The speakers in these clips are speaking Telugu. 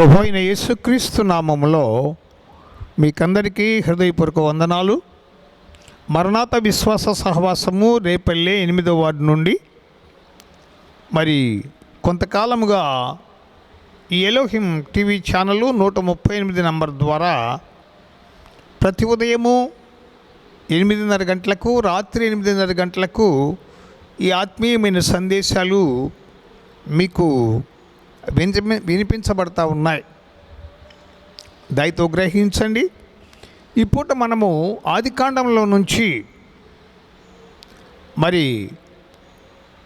ప్రభు అయిన యేసుక్రీస్తు నామములో మీకందరికీ హృదయపూర్వక వందనాలు. మరణాత విశ్వాస సహవాసము రేపల్లె ఎనిమిదో వార్డు నుండి. మరి కొంతకాలముగా ఈ ఎలోహిం టీవీ ఛానల్ నూట ముప్పై ఎనిమిది నంబర్ ద్వారా ప్రతి ఉదయము ఎనిమిదిన్నర గంటలకు రాత్రి ఎనిమిదిన్నర గంటలకు ఈ ఆత్మీయమైన సందేశాలు మీకు వినిపించబడతా ఉన్నాయి. దయతో గ్రహించండి. ఈ పూట మనము ఆదికాండంలో నుంచి మరి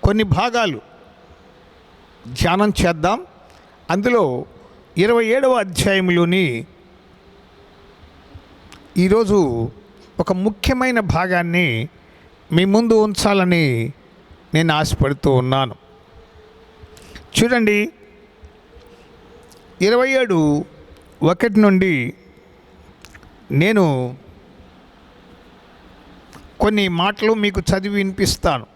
కొన్ని భాగాలు ధ్యానం చేద్దాం. అందులో ఇరవై ఏడవ అధ్యాయంలోని ఈరోజు ఒక ముఖ్యమైన భాగాన్ని మీ ముందు ఉంచాలని నేను ఆశపడుతూ ఉన్నాను. చూడండి ఇరవై ఏడు ఒకటి నుండి నేను కొన్ని మాటలు మీకు చదివి వినిపిస్తాను.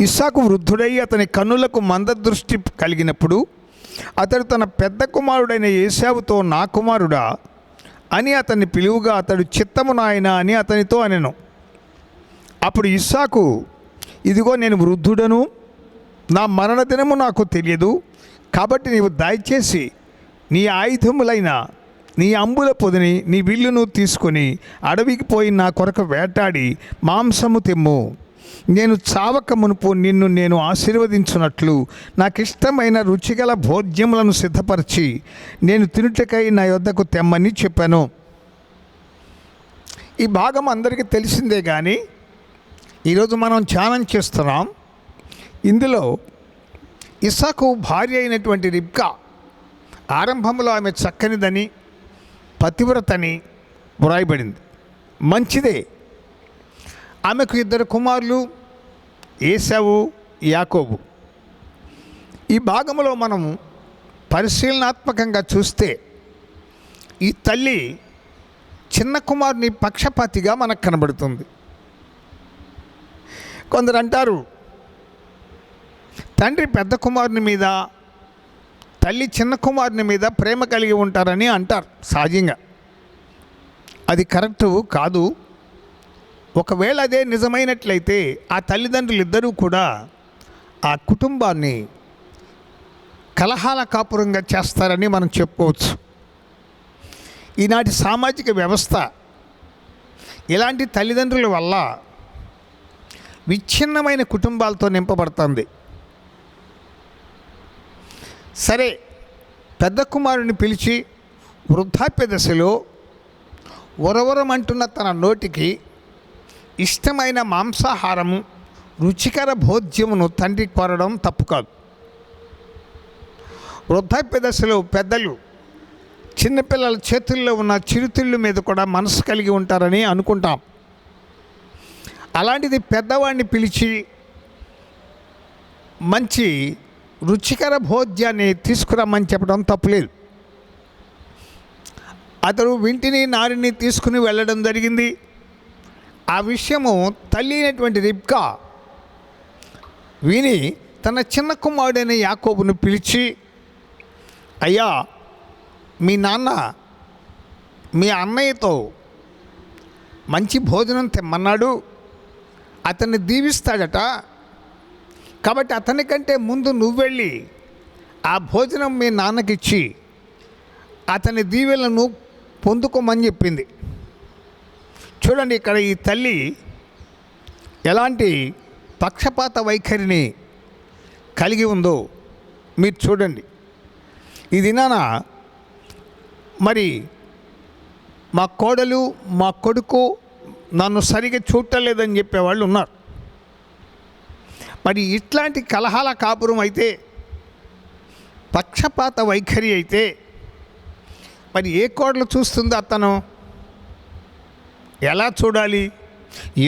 ఇస్సాకు వృద్ధుడై అతని కన్నులకు మందదృష్టి కలిగినప్పుడు అతడు తన పెద్ద కుమారుడైన ఏసావుతో నా కుమారుడా అని అతన్ని పిలువుగా అతడు చిత్తము నాయన అని అతనితో అనెను. అప్పుడు ఇస్సాకు ఇదిగో నేను వృద్ధుడను నా మరణ దినము నాకు తెలియదు కాబట్టి నీవు దయచేసి నీ ఆయుధములైన నీ అంబుల పొదిని నీ విల్లును తీసుకొని అడవికి పోయి నా కొరకు వేటాడి మాంసము తెమ్ము. నేను చావక మునుపు నిన్ను నేను ఆశీర్వదించున్నట్లు నాకు ఇష్టమైన రుచిగల భోజ్యములను సిద్ధపరిచి నేను తినుటకై నా యొద్దకు తెమ్మని చెప్పాను. ఈ భాగం అందరికీ తెలిసిందే కానీ ఈరోజు మనం ధ్యానం చేస్తున్నాం. ఇందులో ఇసాకు భార్య అయినటువంటి రిబ్కా ఆరంభంలో ఆమె చక్కనిదని పతివ్రతని వ్రాయబడింది. మంచిదే. ఆమెకు ఇద్దరు కుమారులు ఏసావు యాకోబు. ఈ భాగంలో మనం పరిశీలనాత్మకంగా చూస్తే ఈ తల్లి చిన్న కుమారుని పక్షపాతిగా మనకు కనబడుతుంది. కొందరు అంటారు తండ్రి పెద్ద కుమారుని మీద తల్లి చిన్న కుమారుని మీద ప్రేమ కలిగి ఉంటారని అంటారు సహజంగా. అది కరెక్ట్ కాదు. ఒకవేళ అదే నిజమైనట్లయితే ఆ తల్లిదండ్రులు ఇద్దరూ కూడా ఆ కుటుంబాన్ని కలహాల కాపురంగా చేస్తారని మనం చెప్పుకోవచ్చు. ఈనాటి సామాజిక వ్యవస్థ ఇలాంటి తల్లిదండ్రుల వల్ల విచ్ఛిన్నమైన కుటుంబాలతో నింపబడుతుంది. సరే పెద్ద కుమారుని పిలిచి వృద్ధాప్య దశలో ఉరవరమంటున్న తన నోటికి ఇష్టమైన మాంసాహారము రుచికర భోజ్యమును తండ్రి కోరడం తప్పు కాదు. వృద్ధాప్య దశలో పెద్దలు చిన్నపిల్లల చేతుల్లో ఉన్న చిరుతిళ్ళు మీద కూడా మనసు కలిగి ఉంటారని అనుకుంటాం. అలాంటిది పెద్దవాడిని పిలిచి మంచి రుచికర భోజ్యాన్ని తీసుకురమ్మని చెప్పడం తప్పులేదు. అతడు వింటిని నారిని తీసుకుని వెళ్ళడం జరిగింది. ఆ విషయము తల్లి అయినటువంటి రిబ్కా విని తన చిన్న కుమారుడైన యాకోబును పిలిచి అయ్యా మీ నాన్న మీ అన్నయ్యతో మంచి భోజనం తెమ్మన్నాడు. అతన్ని దీవిస్తాడట. కాబట్టి అతని కంటే ముందు నువ్వు వెళ్ళి ఆ భోజనం మీ నాన్నకిచ్చి అతని దీవెలను పొందుకోమని చెప్పింది. చూడండి ఇక్కడ ఈ తల్లి ఎలాంటి పక్షపాత వైఖరిని కలిగి ఉందో మీరు చూడండి. ఇది నానా మరి మా కోడలు మా కొడుకు నన్ను సరిగా చూడలేదని చెప్పేవాళ్ళు ఉన్నారు. మరి ఇట్లాంటి కలహాల కాపురం అయితే పక్షపాత వైఖరి అయితే మరి ఏ కోడలు చూస్తుంది అతను? ఎలా చూడాలి?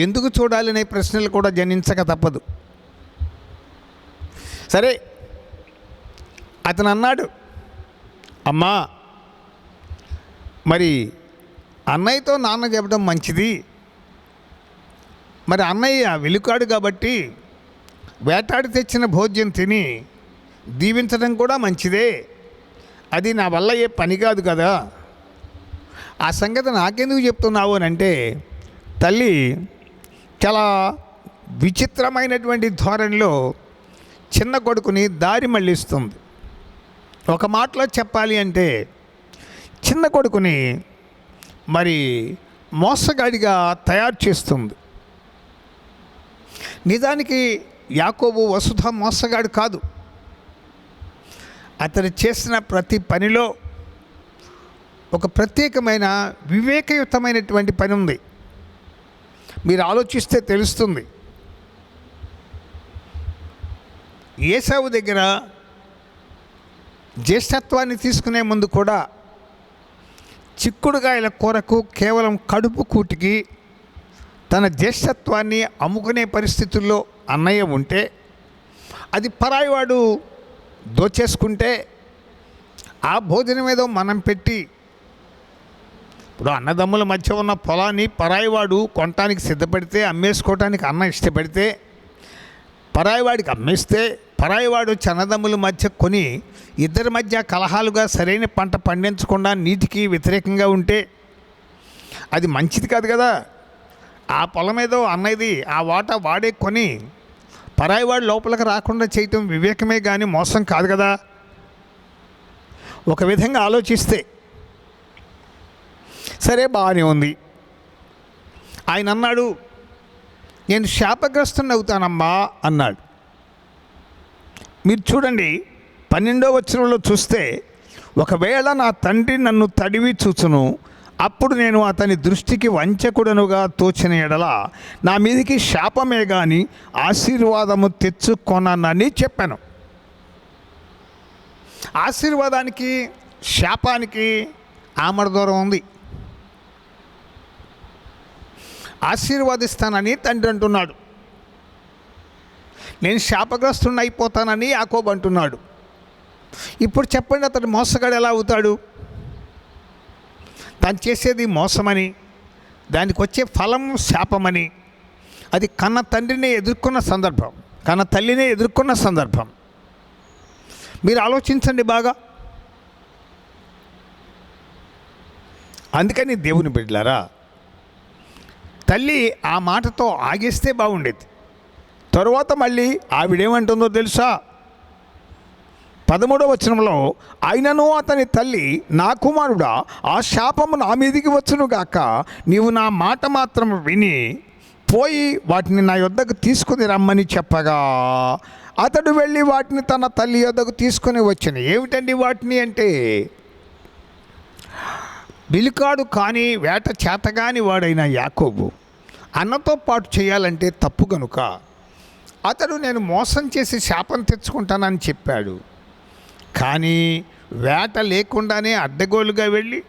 ఎందుకు చూడాలి అనే ప్రశ్నలు కూడా జనించక తప్పదు. సరే అతను అన్నాడు అమ్మా మరి అన్నయ్యతో నాన్న చెప్పడం మంచిది. మరి అన్నయ్య వెలుకాడు కాబట్టి వేటాడి తెచ్చిన భోజ్యం తిని దీవించడం కూడా మంచిదే. అది నా వల్ల ఏ పని కాదు కదా. ఆ సంగతి నాకెందుకు చెప్తున్నావు అని అంటే తల్లి చాలా విచిత్రమైనటువంటి ధోరణిలో చిన్న కొడుకుని దారి మళ్ళిస్తుంది. ఒక మాటలో చెప్పాలి అంటే చిన్న కొడుకుని మరి మోసగాడిగా తయారు చేస్తుంది. నిజానికి యాకోబు వసుధ మోసగాడు కాదు. అతడు చేసిన ప్రతి పనిలో ఒక ప్రత్యేకమైన వివేకయుతమైనటువంటి పని ఉంది. మీరు ఆలోచిస్తే తెలుస్తుంది. ఏసావు దగ్గర జ్యేష్ఠత్వాన్ని తీసుకునే ముందు కూడా చిక్కుడుగాయల కూరకు కేవలం కడుపు కూటికి తన జ్యేష్ఠత్వాన్ని అమ్ముకునే పరిస్థితుల్లో అన్నయ్య ఉంటే అది పరాయివాడు దోచేసుకుంటే ఆ భోజనం ఏదో మనం పెట్టి ఇప్పుడు అన్నదమ్ముల మధ్య ఉన్న పొలాన్ని పరాయివాడు కొనటానికి సిద్ధపడితే అమ్మేసుకోవటానికి అన్న ఇష్టపడితే పరాయివాడికి అమ్మేస్తే పరాయివాడు చన్నదమ్ముల మధ్య కొని ఇద్దరి మధ్య కలహాలుగా సరైన పంట పండించకుండా నీటికి వ్యతిరేకంగా ఉంటే అది మంచిది కాదు కదా. ఆ పొలం ఏదో అన్నది ఆ వాటా వాడే కొని పరాయివాడు లోపలికి రాకుండా చేయటం వివేకమే కానీ మోసం కాదు కదా. ఒక విధంగా ఆలోచిస్తే సరే బాగానే ఉంది. ఆయన అన్నాడు నేను శాపగ్రస్తుని అవుతానమ్మా అన్నాడు. మీరు చూడండి పన్నెండో వచనంలో చూస్తే ఒకవేళ నా తండ్రి నన్ను తడివి చూచును అప్పుడు నేను అతని దృష్టికి వంచకుడనుగా తోచిన ఎడల నా మీదికి శాపమే కానీ ఆశీర్వాదము తెచ్చుకొనని చెప్పాను. ఆశీర్వాదానికి శాపానికి ఆమడ దూరం ఉంది. ఆశీర్వాదిస్తానని తండ్రి అంటున్నాడు. నేను శాపగ్రస్తుని అయిపోతానని యాకోబు అంటున్నాడు. ఇప్పుడు చెప్పండి అతడు మోసగాడు ఎలా అవుతాడు? తను చేసేది మోసమని దానికి వచ్చే ఫలం శాపమని. అది కన్న తండ్రిని ఎదుర్కొన్న సందర్భం కన్న తల్లినే ఎదుర్కొన్న సందర్భం. మీరు ఆలోచించండి బాగా. అందుకని దేవుని బిడ్డలారా తల్లి ఆ మాటతో ఆగేస్తే బాగుండేది. తరువాత మళ్ళీ ఆవిడేమంటుందో తెలుసా? పదమూడవ వచనంలో ఆయనను అతని తల్లి నా కుమారుడా ఆ శాపము నా మీదికి వచ్చునుగాక నీవు నా మాట మాత్రం విని పోయి వాటిని నా యొద్దకు తీసుకుని రమ్మని చెప్పగా. అతడు వెళ్ళి వాటిని తన తల్లి యొద్దకు తీసుకొని వచ్చిన. ఏమిటండి వాటిని అంటే? బిలికాడు కానీ వేట చేతగాని వాడైన యాకోబు అన్నతో పాటు చేయాలంటే తప్పు కనుక అతడు నేను మోసం చేసి శాపం తెచ్చుకుంటానని చెప్పాడు. కానీ వేట లేకుండానే అడ్డగోలుగా వెళ్ళి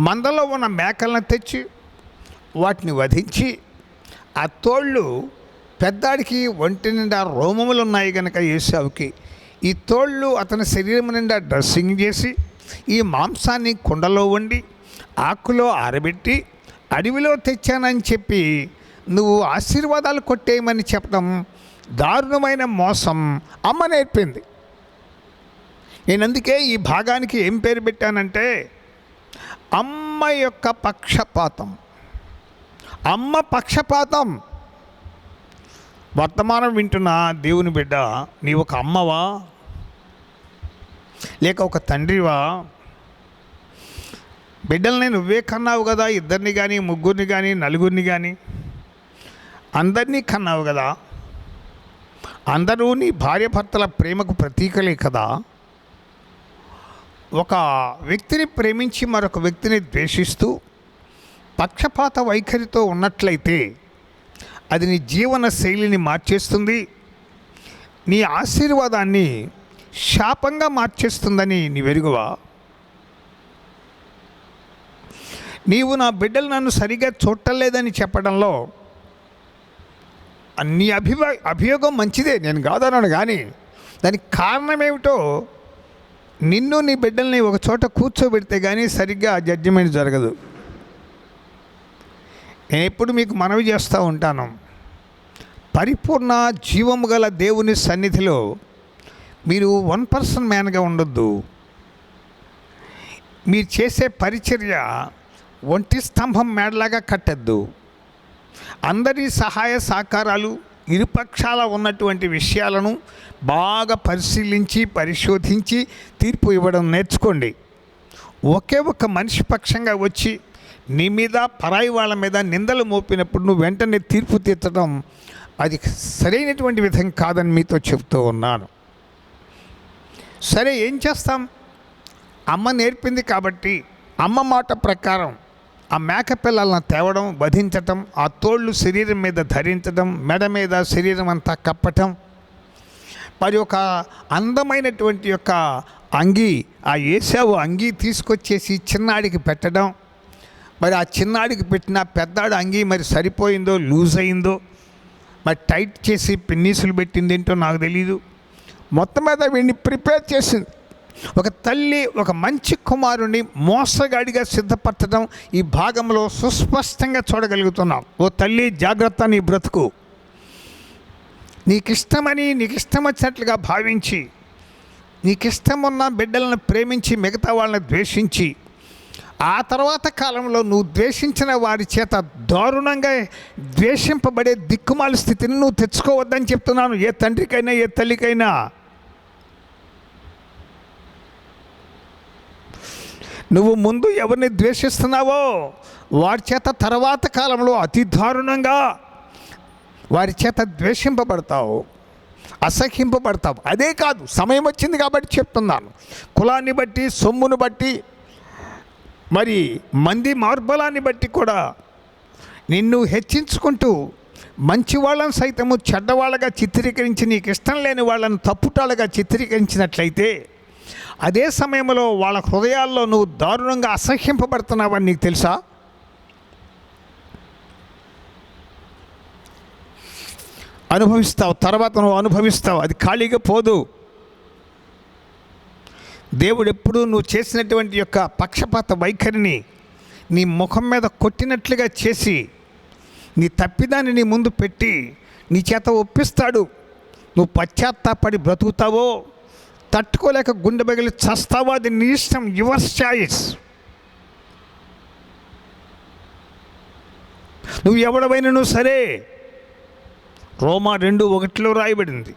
మందలో ఉన్న మేకలను తెచ్చి వాటిని వధించి ఆ తోళ్ళు పెద్దాడికి ఒంటి నిండా రోమములు ఉన్నాయి కనుక యేసావుకి ఈ తోళ్ళు అతని శరీరం నిండా డ్రెస్సింగ్ చేసి ఈ మాంసాన్ని కుండలో వండి ఆకులో ఆరబెట్టి అడవిలో తెచ్చానని చెప్పి నువ్వు ఆశీర్వాదాలు కొట్టేయమని చెప్పడం దారుణమైన మోసం అమ్మ నేర్పింది. నేను అందుకే ఈ భాగానికి ఏం పేరు పెట్టానంటే అమ్మ యొక్క పక్షపాతం. అమ్మ పక్షపాతం. వర్తమానం వింటున్న దేవుని బిడ్డ నీ ఒక అమ్మవా? లేక ఒక తండ్రివా? బిడ్డల్ని నువ్వే కన్నావు కదా ఇద్దరిని కానీ ముగ్గురిని కానీ నలుగురిని కానీ అందరినీ కన్నావు కదా. అందరూ నీ భార్య భర్తల ప్రేమకు ప్రతీకలే కదా. ఒక వ్యక్తిని ప్రేమించి మరొక వ్యక్తిని ద్వేషిస్తూ పక్షపాత వైఖరితో ఉన్నట్లయితే అది నీ జీవన శైలిని మార్చేస్తుంది నీ ఆశీర్వాదాన్ని శాపంగా మార్చేస్తుందని నీ వెరుగువా నీవు నా బిడ్డలు నన్ను సరిగా చూడలేదని చెప్పడంలో నీ అభివా అభియోగం మంచిదే నేను కాదన్నాను కానీ దానికి కారణం ఏమిటో నిన్ను నీ బిడ్డల్ని ఒక చోట కూర్చోబెడితే కానీ సరిగ్గా జడ్జిమెంట్ జరగదు. నేను ఎప్పుడు మీకు మనవి చేస్తూ ఉంటాను. పరిపూర్ణ జీవము గల దేవుని సన్నిధిలో మీరు వన్ పర్సన్ మ్యాన్గా ఉండొద్దు. మీరు చేసే పరిచర్య ఒంటి స్తంభం మేడలాగా కట్టద్దు. అందరి సహాయ సహకారాలు ఇరుపక్షాల ఉన్నటువంటి విషయాలను బాగా పరిశీలించి పరిశోధించి తీర్పు ఇవ్వడం నేర్చుకోండి. ఒకే ఒక మనిషి పక్షంగా వచ్చి నీ మీద పరాయి వాళ్ళ మీద నిందలు మోపినప్పుడు నువ్వు వెంటనే తీర్పు తీర్చడం అది సరైనటువంటి విధం కాదని మీతో చెప్తూ ఉన్నాను. సరే ఏం చేస్తాం? అమ్మ నేర్పింది కాబట్టి అమ్మ మాట ప్రకారం ఆ మేక పిల్లలను తేవడం వధించటం ఆ తోళ్ళు శరీరం మీద ధరించడం మెడ మీద శరీరం అంతా కప్పటం. మరి ఒక అందమైనటువంటి యొక్క అంగి ఆ ఏసావు అంగి తీసుకొచ్చేసి చిన్నాడికి పెట్టడం. మరి ఆ చిన్నాడికి పెట్టిన పెద్దాడు అంగి మరి సరిపోయిందో లూజ్ అయిందో మరి టైట్ చేసి పిన్నీసులు పెట్టింది ఏంటో నాకు తెలీదు. మొత్తం మీద వీడిని ప్రిపేర్ చేసింది. ఒక తల్లి ఒక మంచి కుమారుని మోసగాడిగా సిద్ధపరచడం ఈ భాగంలో సుస్పష్టంగా చూడగలుగుతున్నాం. ఓ తల్లి జాగ్రత్త నీ బ్రతుకు. నీకు ఇష్టమని నీకు ఇష్టం వచ్చినట్లుగా భావించి నీకు ఇష్టం ఉన్న బిడ్డలను ప్రేమించి మిగతా వాళ్ళని ద్వేషించి ఆ తర్వాత కాలంలో నువ్వు ద్వేషించిన వారి చేత దారుణంగా ద్వేషింపబడే దిక్కుమాల స్థితిని నువ్వు తెచ్చుకోవద్దని చెప్తున్నాను. ఏ తండ్రికైనా ఏ తల్లికైనా. నువ్వు ముందు ఎవరిని ద్వేషిస్తున్నావో వారి చేత తర్వాత కాలంలో అతి దారుణంగా వారి చేత ద్వేషింపబడతావు అసహింపబడతావు అదే కాదు సమయం వచ్చింది కాబట్టి చెప్తున్నాను. కులాన్ని బట్టి సొమ్మును బట్టి మరి మంది మార్బలాన్ని బట్టి కూడా నిన్ను హెచ్చించుకుంటూ మంచి వాళ్ళని సైతము చెడ్డవాళ్ళగా చిత్రీకరించి నీకు ఇష్టం లేని వాళ్ళని తప్పుటాలుగా చిత్రీకరించినట్లయితే అదే సమయంలో వాళ్ళ హృదయాల్లో నువ్వు దారుణంగా అసహ్యింపబడుతున్నావని నీకు తెలుసా? అనుభవిస్తావు తర్వాత నువ్వు అనుభవిస్తావు అది ఖాళీగా పోదు. దేవుడు ఎప్పుడూ నువ్వు చేసినటువంటి యొక్క పక్షపాత వైఖరిని నీ ముఖం మీద కొట్టినట్లుగా చేసి నీ తప్పిదాన్ని నీ ముందు పెట్టి నీ చేత ఒప్పిస్తాడు. నువ్వు పశ్చాత్తాపడి బ్రతుకుతావో తట్టుకోలేక గుండె బగిలి చస్తావా అది నీ ఇష్టం యువర్ చాయిస్. నువ్వు ఎవడవైనను సరే. రోమా రెండు ఒకటిలో రాయబడింది.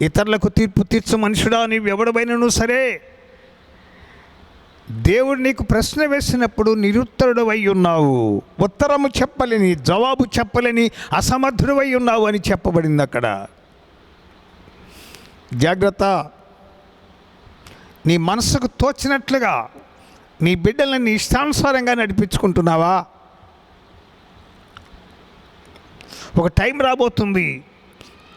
ఇతరులకు తీర్పు తీర్చు మనుషుడా నీవు ఎవడవైనను సరే. దేవుడు నీకు ప్రశ్న వేసినప్పుడు నిరుత్తరుడవై ఉన్నావు. ఉత్తరము చెప్పలేని జవాబు చెప్పలేని అసమర్థుడవై ఉన్నావు అని చెప్పబడింది అక్కడ. జాగ్రత్త. నీ మనసుకు తోచినట్లుగా నీ బిడ్డలను నీ ఇష్టానుసారంగా నడిపించుకుంటున్నావా? ఒక టైం రాబోతుంది.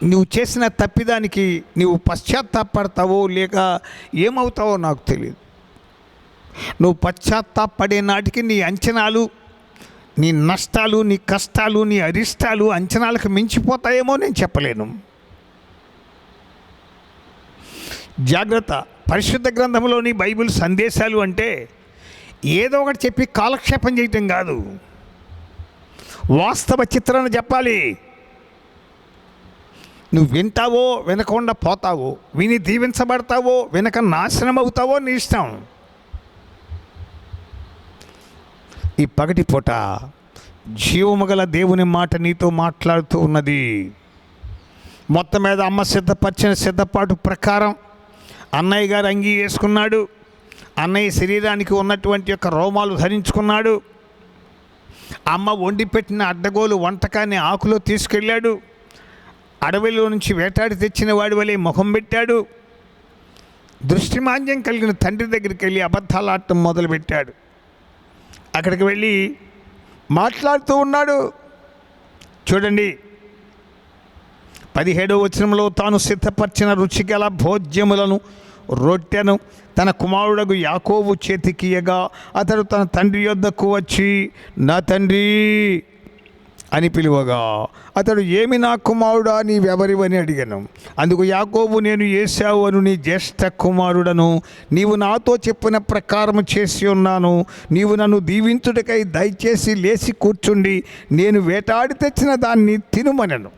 నువ్వు చేసిన తప్పిదానికి నువ్వు పశ్చాత్తాపడతావో లేక ఏమవుతావో నాకు తెలియదు నువ్వు పశ్చాత్తాపడే నాటికి నీ అంచనాలు నీ నష్టాలు నీ కష్టాలు నీ అరిష్టాలు అంచనాలకు మించిపోతాయేమో నేను చెప్పలేను. జాగ్రత్త. పరిశుద్ధ గ్రంథంలోని బైబిల్ సందేశాలు అంటే ఏదో ఒకటి చెప్పి కాలక్షేపం చేయటం కాదు. వాస్తవ చిత్రాన్ని చెప్పాలి. నువ్వు వింటావో వినకుండా పోతావో విని దీవించబడతావో వినక నాశనం అవుతావో నీ ఇష్టం. ఈ పగటి పూట జీవము గల దేవుని మాట నీతో మాట్లాడుతూ ఉన్నది. మొత్తం మీద అమ్మ సిద్ధపరిచిన సిద్ధపాటు ప్రకారం అన్నయ్య గారు అంగీ వేసుకున్నాడు అన్నయ్య శరీరానికి ఉన్నటువంటి యొక్క రోమాలు ధరించుకున్నాడు. అమ్మ వండి పెట్టిన అడ్డగోలు వంటకాన్ని ఆకులో తీసుకెళ్ళాడు. అడవిలో నుంచి వేటాడి తెచ్చిన వాడి వలె ముఖం పెట్టాడు. దృష్టిమాంద్యం కలిగిన తండ్రి దగ్గరికి వెళ్ళి అబద్ధాలు ఆడటం మొదలుపెట్టాడు. అక్కడికి వెళ్ళి మాట్లాడుతూ ఉన్నాడు. చూడండి పదిహేడవ వచనంలో తాను సిద్ధపరిచిన రుచిగల భోజ్యములను రొట్టెను తన కుమారుడకు యాకోబు చేతికియగా అతడు తన తండ్రి యొద్దకు వచ్చి నా తండ్రి అని పిలువగా అతడు ఏమి నా కుమారుడా నీవెవరివని అడిగాను. అందుకు యాకోబు నేను ఏసావు అను నీ జ్యేష్ఠ కుమారుడను నీవు నాతో చెప్పిన ప్రకారం చేసి ఉన్నాను. నీవు నన్ను దీవించుటకై దయచేసి లేచి కూర్చుండి నేను వేటాడి తెచ్చిన దాన్ని తినుమనను.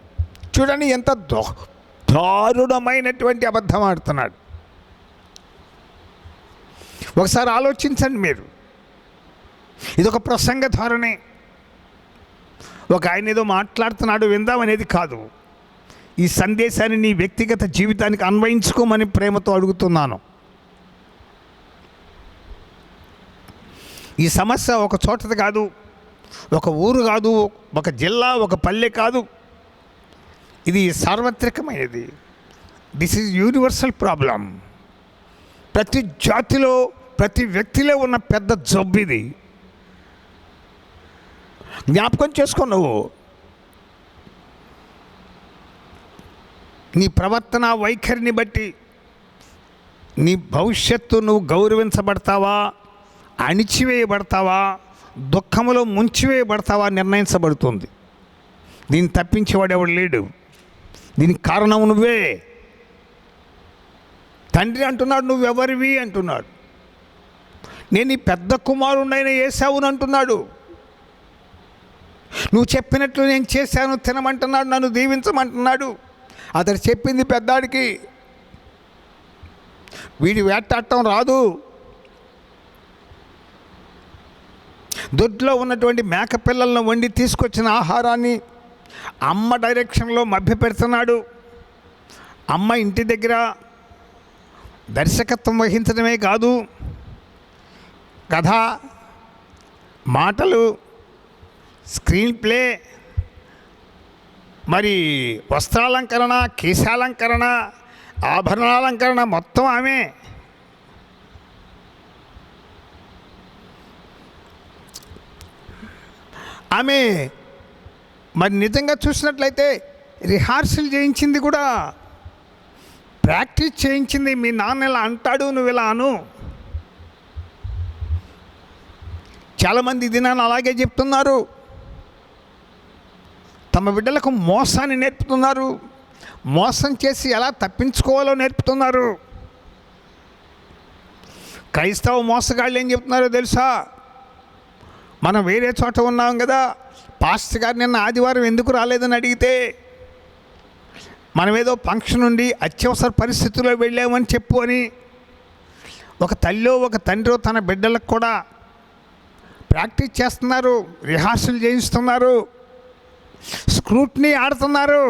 చూడండి ఎంత దారుణమైనటువంటి అబద్ధం ఆడుతున్నాడు. ఒకసారి ఆలోచించండి మీరు. ఇదొక ప్రసంగ ధోరణి. ఒక ఆయన ఏదో మాట్లాడుతున్నాడు విందామనేది కాదు. ఈ సందేశాన్ని నీ వ్యక్తిగత జీవితానికి అన్వయించుకోమని ప్రేమతో అడుగుతున్నాను. ఈ సమస్య ఒక చోటది కాదు ఒక ఊరు కాదు ఒక జిల్లా ఒక పల్లె కాదు. ఇది సార్వత్రికమైనది. దిస్ ఈజ్ యూనివర్సల్ ప్రాబ్లం ప్రతి జాతిలో ప్రతి వ్యక్తిలో ఉన్న పెద్ద జబ్బు ఇది. జ్ఞాపకం చేసుకో నువ్వు. నీ ప్రవర్తన వైఖరిని బట్టి నీ భవిష్యత్తు నువ్వు గౌరవించబడతావా అణిచివేయబడతావా దుఃఖములో ముంచివేయబడతావా నిర్ణయించబడుతుంది. దీన్ని తప్పించేవాడు ఎవడు లేడు. దీనికి కారణం నువ్వే. తండ్రి అంటున్నాడు నువ్వెవరివి అంటున్నాడు. నేను ఈ పెద్ద కుమారుడైన ఏసావుని అంటున్నాడు. నువ్వు చెప్పినట్లు నేను చేశాను తినమంటున్నాడు నన్ను దీవించమంటున్నాడు. అతడు చెప్పింది పెద్దాడికి వీడి వేటాడటం రాదు. దొడ్లో ఉన్నటువంటి మేక పిల్లలను వండి తీసుకొచ్చిన ఆహారాన్ని అమ్మ డైరెక్షన్లో మభ్య పెడుతున్నాడు అమ్మ ఇంటి దగ్గర దర్శకత్వం వహించడమే కాదు. కథ మాటలు స్క్రీన్ ప్లే మరి వస్త్రాలంకరణ కేశాలంకరణ ఆభరణాలంకరణ మొత్తం ఆమె. ఆమె మరి నిజంగా చూసినట్లయితే రిహార్సల్ చేయించింది కూడా ప్రాక్టీస్ చేయించింది మీ నాన్న ఇలా అంటాడు నువ్వు ఇలా అను. చాలామంది దినాన్ని అలాగే చెప్తున్నారు. తమ బిడ్డలకు మోసాన్ని నేర్పుతున్నారు. మోసం చేసి ఎలా తప్పించుకోవాలో నేర్పుతున్నారు. క్రైస్తవ మోసగాళ్ళు ఏం చెప్తున్నారో తెలుసా? మనం వేరే చోట ఉన్నాం కదా. పాస్టర్ గారు నిన్న ఆదివారం ఎందుకు రాలేదని అడిగితే మనం ఏదో ఫంక్షన్ ఉండి అత్యవసర పరిస్థితుల్లో వెళ్ళామని చెప్పు అని. ఒక తల్లో ఒక తండ్రి తన బిడ్డలకు కూడా ప్రాక్టీస్ చేస్తున్నారు రిహార్సల్ చేయిస్తున్నారు స్క్రూట్నీ ఆడుతున్నారు.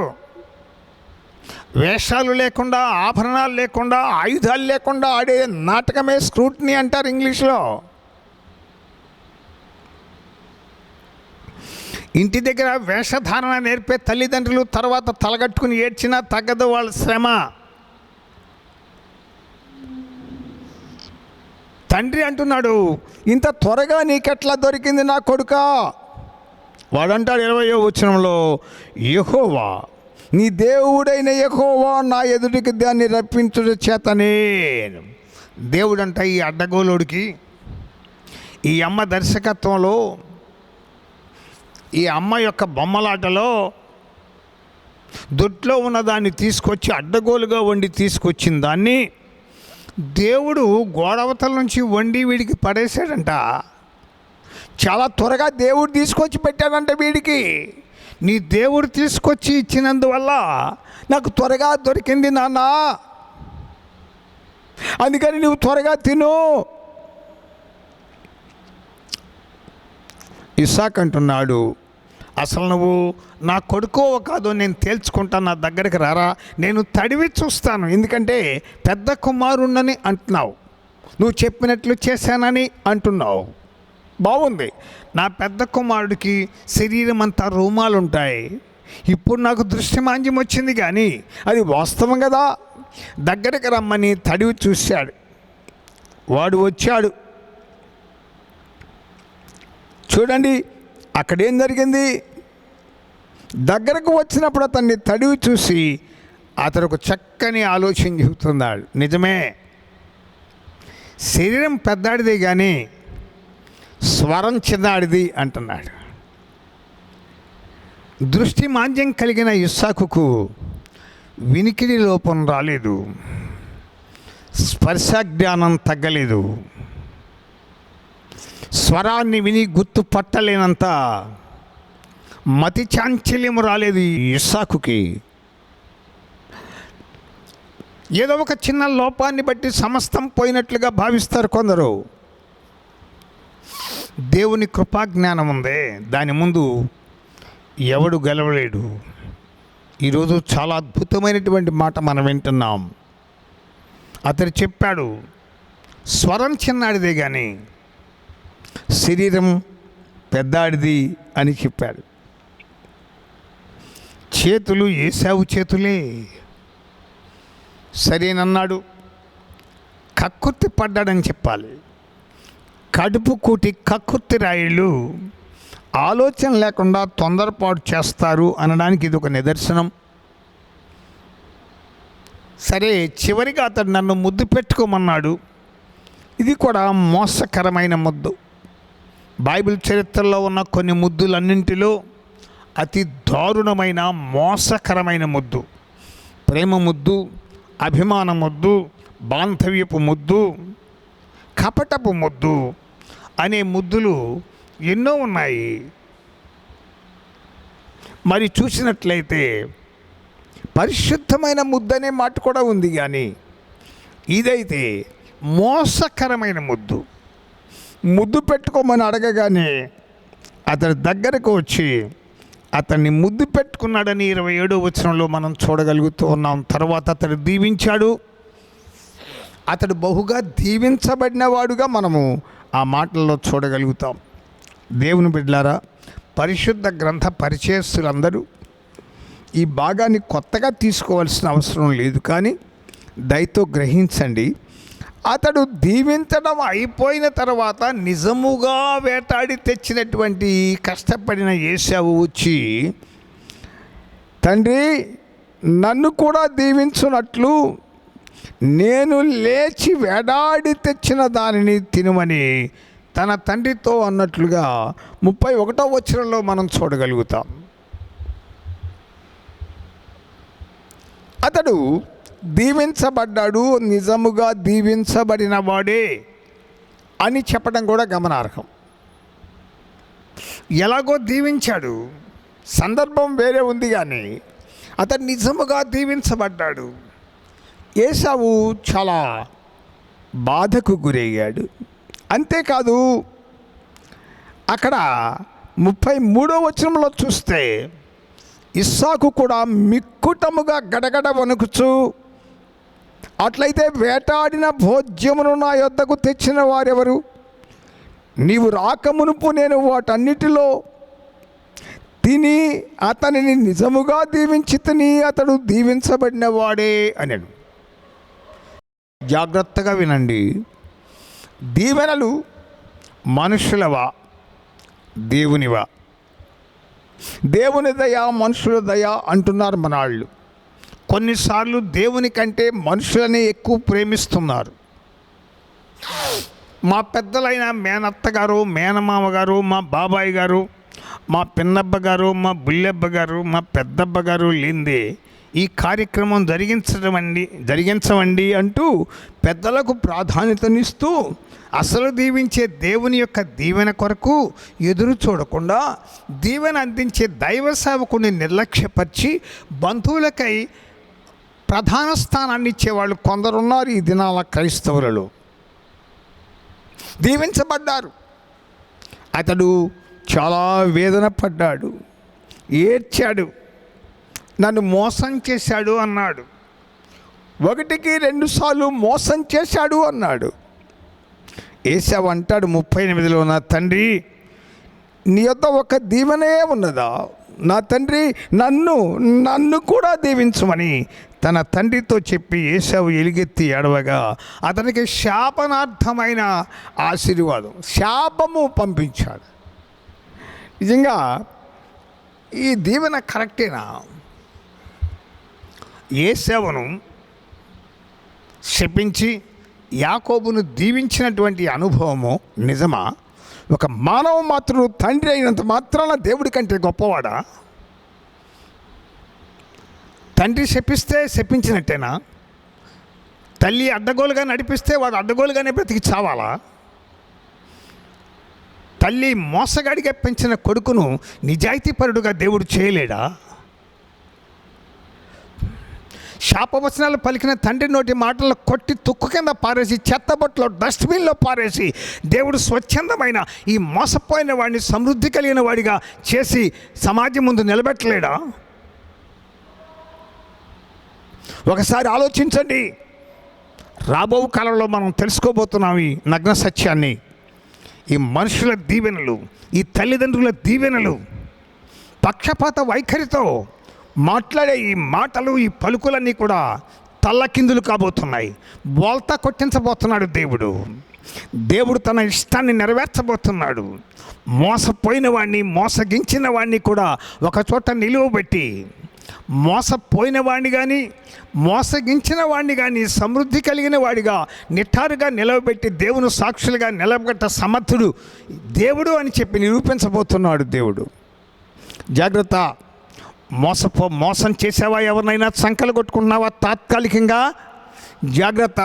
వేషాలు లేకుండా ఆభరణాలు లేకుండా ఆయుధాలు లేకుండా ఆడే నాటకమే స్క్రూట్నీ అంటారు ఇంగ్లీష్లో. ఇంటి దగ్గర వేషధారణ నేర్పే తల్లిదండ్రులు తర్వాత తలగట్టుకుని ఏడ్చినా తగ్గదు వాళ్ళ శ్రమ. తండ్రి అంటున్నాడు ఇంత త్వరగా నీకెట్లా దొరికింది నా కొడుక? వాడంటాడు ఇరవయో వచనంలో యహోవా నీ దేవుడైన యహోవా నా ఎదుటికి దాన్ని రప్పించుట చేతనే. దేవుడంట ఈ అడ్డగోలుడికి ఈ అమ్మ దర్శకత్వంలో ఈ అమ్మ యొక్క బొమ్మలాటలో దొడ్లో ఉన్న దాన్ని తీసుకొచ్చి అడ్డగోలుగా వండి తీసుకొచ్చిన దాన్ని దేవుడు గోడవతల నుంచి వండి వీడికి పడేశాడంట. చాలా త్వరగా దేవుడు తీసుకొచ్చి పెట్టాడంట వీడికి. నీ దేవుడు తీసుకొచ్చి ఇచ్చినందువల్ల నాకు త్వరగా దొరికింది నాన్న. అందుకని నువ్వు త్వరగా తిను. ఇసాక్ అంటున్నాడు అసలు నువ్వు నా కొడుకో కాదో నేను తేల్చుకుంటాను నా దగ్గరికి రారా? నేను తడివి చూస్తాను. ఎందుకంటే పెద్ద కుమారుణ్ణని అంటున్నావు. నువ్వు చెప్పినట్లు చేశానని అంటున్నావు. బాగుంది నా పెద్ద కుమారుడికి శరీరం అంతా రూమాలు ఉంటాయి ఇప్పుడు నాకు దృష్టి మాంద్యం వచ్చింది కానీ అది వాస్తవం కదా? దగ్గరికి రమ్మని తడివి చూశాడు. వాడు వచ్చాడు. చూడండి అక్కడేం జరిగింది? దగ్గరకు వచ్చినప్పుడు అతన్ని తడివి చూసి అతడు ఒక చక్కని ఆలోచన చెబుతున్నాడు. నిజమే. శరీరం పెద్దాడిది కానీ స్వరం చిన్నాడిది అంటున్నాడు. దృష్టి మాంద్యం కలిగిన ఇస్సాకుకు వినికిడి లోపం రాలేదు. స్పర్శ జ్ఞానం తగ్గలేదు. స్వరాన్ని విని గుర్తుపట్టలేనంత మతి చాంచల్యం రాలేదు ఈ ఇస్సాకుకి. ఏదో ఒక చిన్న లోపాన్ని బట్టి సమస్తం పోయినట్లుగా భావిస్తారు కొందరు. దేవుని కృపాజ్ఞానం ఉందే. దాని ముందు ఎవడు గెలవలేడు. ఈరోజు చాలా అద్భుతమైనటువంటి మాట మనం వింటున్నాం. అతడు చెప్పాడు స్వరం చిన్నాడిదే కానీ శరీరం పెద్దాడిది అని చెప్పాడు. చేతులు ఏసావు చేతులే. సరేనన్నాడు. కక్కుర్తి పడ్డాడని చెప్పాలి. కడుపు కూటి కక్కుర్తి రాయిళ్ళు ఆలోచన లేకుండా తొందరపాటు చేస్తారు అనడానికి ఇది ఒక నిదర్శనం. సరే చివరిగా అతడు నన్ను ముద్దు పెట్టుకోమన్నాడు. ఇది కూడా మోసకరమైన ముద్దు. బైబిల్ చరిత్రలో ఉన్న కొన్ని ముద్దులన్నింటిలో అతి దారుణమైన మోసకరమైన ముద్దు. ప్రేమ ముద్దు అభిమాన ముద్దు బాంధవ్యపు ముద్దు కపటపు ముద్దు అనే ముద్దులు ఎన్నో ఉన్నాయి. మరి చూసినట్లయితే పరిశుద్ధమైన ముద్దు అనే మాట కూడా ఉంది కానీ ఇదైతే మోసకరమైన ముద్దు. ముద్దు పెట్టుకోమని అడగగానే అతని దగ్గరకు వచ్చి అతన్ని ముద్దు పెట్టుకున్నాడని ఇరవై ఏడో వచనంలో మనం చూడగలుగుతూ ఉన్నాం. తర్వాత అతడు దీవించాడు. అతడు బహుగా దీవించబడినవాడుగా మనము ఆ మాటల్లో చూడగలుగుతాం. దేవుని బిడ్డలారా పరిశుద్ధ గ్రంథ పరిచయస్తులందరూ ఈ భాగాన్ని కొత్తగా తీసుకోవాల్సిన అవసరం లేదు కానీ దయతో గ్రహించండి. అతడు దీవించడం అయిపోయిన తర్వాత నిజముగా వేటాడి తెచ్చినటువంటి కష్టపడిన ఏసావు వచ్చి తండ్రి నన్ను కూడా దీవించున్నట్లు నేను లేచి వేడాడి తెచ్చిన దానిని తినమని తన తండ్రితో అన్నట్లుగా ముప్పై ఒకటో వచ్చరంలో మనం చూడగలుగుతాం. అతడు దీవించబడ్డాడు నిజముగా దీవించబడిన వాడే అని చెప్పడం కూడా గమనార్హం. ఎలాగో దీవించాడు సందర్భం వేరే ఉంది కానీ అతను నిజముగా దీవించబడ్డాడు. ఏసావు చాలా బాధకు గురయ్యాడు. అంతేకాదు అక్కడ ముప్పై మూడో వచనంలో చూస్తే ఇస్సాకు కూడా మిక్కుటముగా గడగడ వణుకుచు అట్లయితే వేటాడిన భోజ్యమును నా యొద్దకు తెచ్చిన వారెవరు? నీవు రాకమునుపు నేను వాటన్నిటిలో తిని అతనిని నిజముగా దీవించి తిని అతడు దీవించబడిన వాడే అనడు జాగ్రత్తగా వినండి. దీవెనలు మనుషులవా? దేవునివా? దేవుని దయ మనుషుల దయ అంటున్నారు మనాళ్ళు. కొన్నిసార్లు దేవుని కంటే మనుషులనే ఎక్కువ ప్రేమిస్తున్నారు. మా పెద్దలైన మేనత్త గారు మేనమామ గారు మా బాబాయ్ గారు మా పిన్నబ్బ గారు మా బుల్లెబ్బ గారు మా పెద్దబ్బ గారు లేందే ఈ కార్యక్రమం జరిగించడమండి జరిగించమండి అంటూ పెద్దలకు ప్రాధాన్యతనిస్తూ అసలు దీవించే దేవుని యొక్క దీవెన కొరకు ఎదురు చూడకుండా దీవెన అందించే దైవ సేవకుని నిర్లక్ష్యపరిచి బంధువులకై ప్రధాన స్థానాన్ని ఇచ్చేవాళ్ళు కొందరున్నారు ఈ దినాల క్రైస్తవులలో. దీవించబడ్డారు. అతడు చాలా వేదన పడ్డాడు. ఏడ్చాడు. నన్ను మోసం చేశాడు అన్నాడు. ఒకటికి రెండుసార్లు మోసం చేశాడు అన్నాడు. ఏసావు అంటాడు ముప్పై ఎనిమిదిలో నా తండ్రి నీ యొక్క ఒక దీవెనే ఉన్నదా? నా తండ్రి నన్ను నన్ను కూడా దీవించమని తన తండ్రితో చెప్పి ఏసావు ఎలుగెత్తి ఏడవగా అతనికి శాపనార్థమైన ఆశీర్వాదం శాపము పంపించాడు. నిజంగా ఈ దీవెన కరెక్టేనా? ఏసావును శపించి యాకోబును దీవించినటువంటి అనుభవము నిజమా? ఒక మానవ మాత్రుడు తండ్రి అయినంత మాత్రాన దేవుడి కంటే గొప్పవాడా? తండ్రి శపిస్తే శపించినట్టేనా? తల్లి అడ్డగోలుగా నడిపిస్తే వాడు అడ్డగోలుగానే బ్రతికి చావాలా? తల్లి మోసగాడిగా పెంచిన కొడుకును నిజాయితీపరుడుగా దేవుడు చేయలేడా? శాపవచనాలు పలికిన తండ్రి నోటి మాటలను కొట్టి తుక్కు కింద పారేసి చెత్తబొట్లో డస్ట్బిన్లో పారేసి దేవుడు స్వచ్ఛందమైన ఈ మోసపోయిన వాడిని సమృద్ధి కలిగిన వాడిగా చేసి సమాజం ముందు నిలబెట్టలేడా? ఒకసారి ఆలోచించండి. రాబో కాలంలో మనం తెలుసుకోబోతున్నాం ఈ నగ్న సత్యాన్ని. ఈ మనుషుల దీవెనలు ఈ తల్లిదండ్రుల దీవెనలు పక్షపాత వైఖరితో మాట్లాడే ఈ మాటలు ఈ పలుకులన్నీ కూడా తల్లకిందులు కాబోతున్నాయి. బోల్తా కొట్టించబోతున్నాడు దేవుడు. దేవుడు తన ఇష్టాన్ని నెరవేర్చబోతున్నాడు. మోసపోయిన వాడిని మోసగించిన వాడిని కూడా ఒక చోట నిలువబెట్టి మోసపోయిన వాడిని కానీ మోసగించిన వాడిని కానీ సమృద్ధి కలిగిన వాడిగా నిఠారుగా నిలవబెట్టి దేవుని సాక్షులుగా నిలబెట్ట సమర్థుడు దేవుడు అని చెప్పి నిరూపించబోతున్నాడు దేవుడు. జాగ్రత్త. మోసపో మోసం చేసావా ఎవరినైనా సంకలు కొట్టుకుంటున్నావా తాత్కాలికంగా? జాగ్రత్త.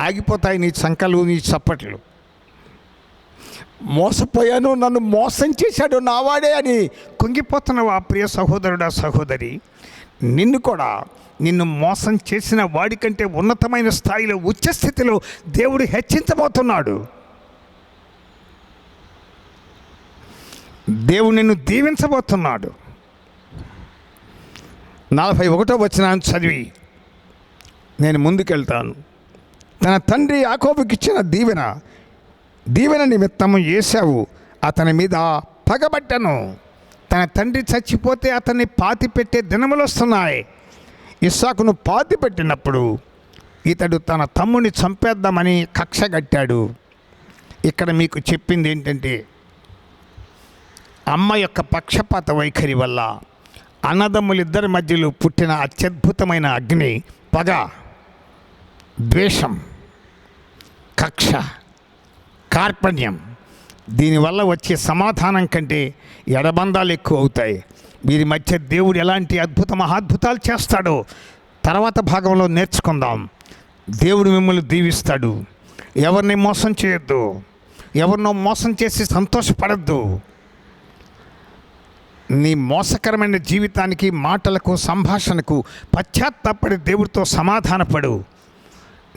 ఆగిపోతాయి నీ సంకలు నీ చప్పట్లు. మోసపోయాను నన్ను మోసం చేశాడు నావాడే అని కుంగిపోతున్నావా ప్రియ సహోదరుడా సహోదరి నిన్ను కూడా నిన్ను మోసం చేసిన వాడికంటే ఉన్నతమైన స్థాయిలో ఉచ్చస్థితిలో దేవుడు హెచ్చించబోతున్నాడు. దేవుడు నిన్ను దీవించబోతున్నాడు. నలభై ఒకటో వచ్చిన చదివి నేను ముందుకెళ్తాను. తన తండ్రి యాకోబుకి దీవెన దీవెన నిమిత్తము ఏసావు అతని మీద పగబట్టను తన తండ్రి చచ్చిపోతే అతన్ని పాతి పెట్టే దినములు వస్తున్నాయి. ఇస్సాకును పాతి పెట్టినప్పుడు ఇతడు తన తమ్ముని చంపేద్దామని కక్ష కట్టాడు. ఇక్కడ మీకు చెప్పింది ఏంటంటే అమ్మ యొక్క పక్షపాత వైఖరి వల్ల అన్నదమ్ములిద్దరి మధ్యలో పుట్టిన అత్యద్భుతమైన అగ్ని పగ ద్వేషం కక్ష. కార్పణ్యం. దీనివల్ల వచ్చే సమాధానం కంటే ఎడబంధాలు ఎక్కువ అవుతాయి. వీరి మధ్య దేవుడు ఎలాంటి అద్భుత మహాద్భుతాలు చేస్తాడో తర్వాత భాగంలో నేర్చుకుందాం. దేవుడు మిమ్మల్ని దీవిస్తాడు. ఎవరిని మోసం చేయొద్దు. ఎవరినో మోసం చేసి సంతోషపడద్దు. నీ మోసకరమైన జీవితానికి మాటలకు సంభాషణకు పశ్చాత్తాపడి దేవుడితో సమాధానపడు.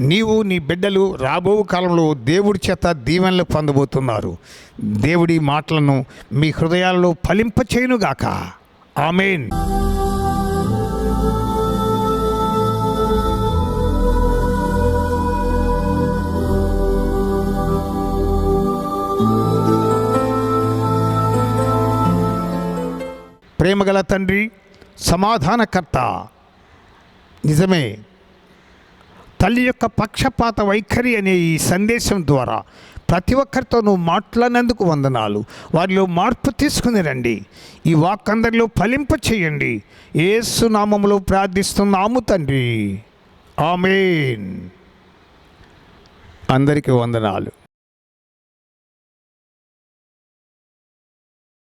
నీవు నీ బిడ్డలు రాబో కాలంలో దేవుడి చేత దీవెనలు పొందబోతున్నారు. దేవుడి మాటలను మీ హృదయాల్లో ఫలింపచేయునుగాక ఆమెన్. ప్రేమగల తండ్రి సమాధానకర్త. నిజమే తల్లి యొక్క పక్షపాత వైఖరి అనే ఈ సందేశం ద్వారా ప్రతి ఒక్కరితో నువ్వు మాట్లాడినందుకు వందనాలు. వారిలో మార్పు తీసుకుని రండి. ఈ వాక్ అందరిలో ఫలింప చేయండి. ఏసు నామములో ప్రార్థిస్తున్నాము తండ్రి. ఆమెన్. అందరికీ వందనాలు.